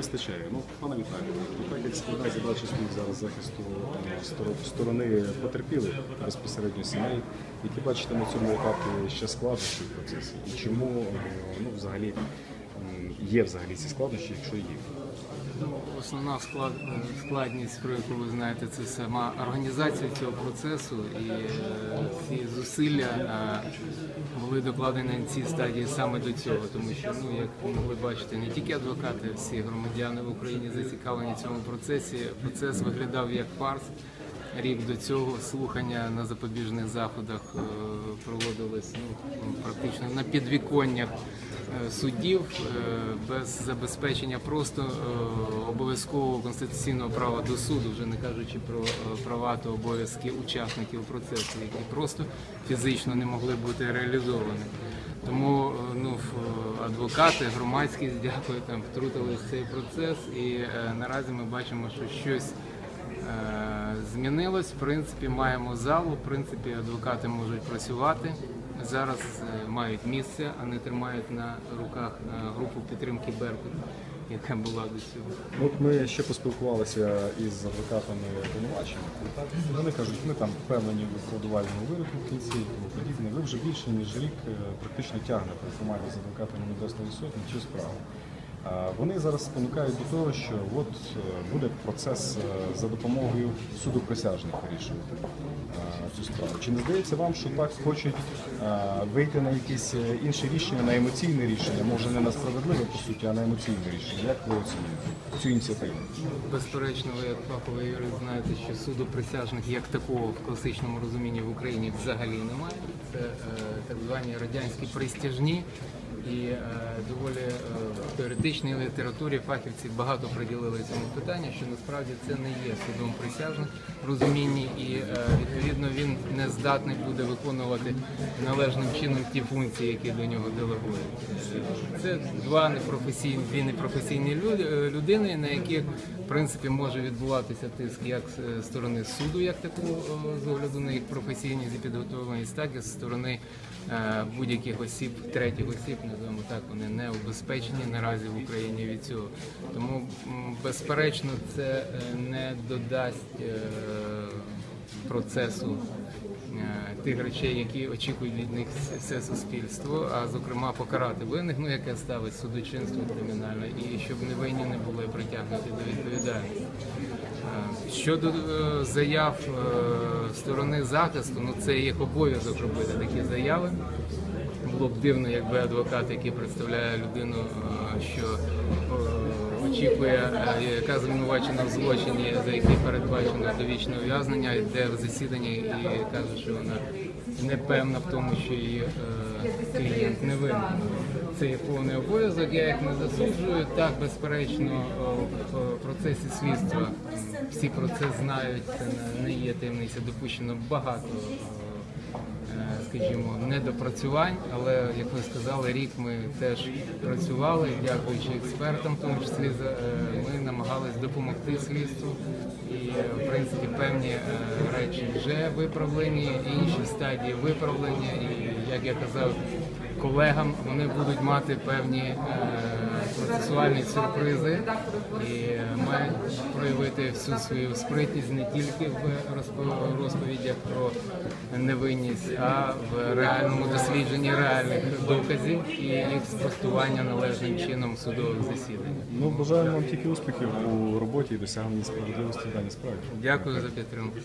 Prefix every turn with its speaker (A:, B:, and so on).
A: вистачає. Ну, пане Віталію, так як складна задача стоїть зараз захисту е, сторони потерпілих безпосередньо сімей, які бачите на цьому етапі ще складнощі в і чому е, ну, взагалі є взагалі ці складнощі, якщо є.
B: Основна склад, е, складність, про яку ви знаєте, це сама організація цього процесу і е, ці зусилля е, були докладені на цій стадії саме до цього, тому що, ну як могли бачити, не тільки адвокати, а всі громадяни в Україні зацікавлені в цьому процесі. Процес виглядав як фарс. Рік до цього слухання на запобіжних заходах проводились ну, практично на підвіконнях суддів е, без забезпечення просто обов'язкового конституційного права до суду, вже не кажучи про е, права та обов'язки учасників процесу, які просто фізично не могли бути реалізовані. Тому е, ну, адвокати, громадськість, дякую, там втрутились в цей процес, і е, наразі ми бачимо, що щось е, змінилось. В принципі, маємо залу. В принципі, адвокати можуть працювати. Зараз е, мають місце, а не тримають на руках е, групу підтримки Беркут, яка була до цього.
A: От ми ще поспілкувалися із адвокатами обвинувачення. Вони кажуть, ми там впевнені в складувальному вироку в кінці і тому подібне. Ви вже більше ніж рік е, практично тягнете формально з адвокатами Небесної Сотні цю справу. Вони зараз спонукають до того, що от е, буде процес е, за допомогою суду присяжних вирішувати е, цю справу. Чи не здається вам, що так хочуть вийти на якісь е, інші рішення, на емоційне рішення, може не на справедливе по суті, а на емоційне рішення? Як ви оцінюєте цю ініціативу?
B: Безперечно, ви як фаховий юрист знаєте, що суду присяжних як такого в класичному розумінні в Україні взагалі немає. Це так звані радянські пристяжні. І е, доволі е, в теоретичній літературі фахівці багато приділили цьому питанню, що насправді це не є судом присяжних розумінні, і е, відповідно він не здатний буде виконувати належним чином ті функції, які до нього делегують. Це два непрофесійні, дві непрофесійні люди, людини, на яких в принципі може відбуватися тиск як з сторони суду, як такого з огляду на їх професійність і підготовленість, так і з сторони будь-яких осіб, третіх осіб, називаємо так, вони не убезпечені наразі в Україні від цього. Тому безперечно це е, не додасть е, процесу е, тих речей, які очікують від них все суспільство, а зокрема покарати винних, ну яке ставить судочинство кримінальне, і щоб невинні не були притягнуті до відповідальності. Щодо заяв сторони захисту, ну це їх обов'язок робити такі заяви. Було б дивно, якби адвокат, який представляє людину, е, що е, очікує, е, яка звинувачена в злочині, за який передбачено довічне ув'язнення, йде в засідання і каже, що вона не певна в тому, що її клієнт не винен. Це є повний обов'язок. Я їх не засуджую. Так, безперечно, в процесі слідства всі про це знають. Це не є таємниця. Допущено багато. Е, скажімо, недопрацювань, але як ви сказали, рік ми теж працювали, дякуючи експертам, в тому числі е, ми намагались допомогти слідству. І е, в принципі певні речі вже виправлені, інші стадії виправлення. І як я казав колегам, вони будуть мати певні процесуальні сюрпризи і мають проявити всю свою спритність не тільки в розпо- розповідях про невинність, а в реальному дослідженні реальних доказів і їх спростування належним чином судових засіданнях.
A: Ну, бажаємо вам тільки успіхів у роботі і досягненні справедливості в даній справі.
B: Дякую за підтримку.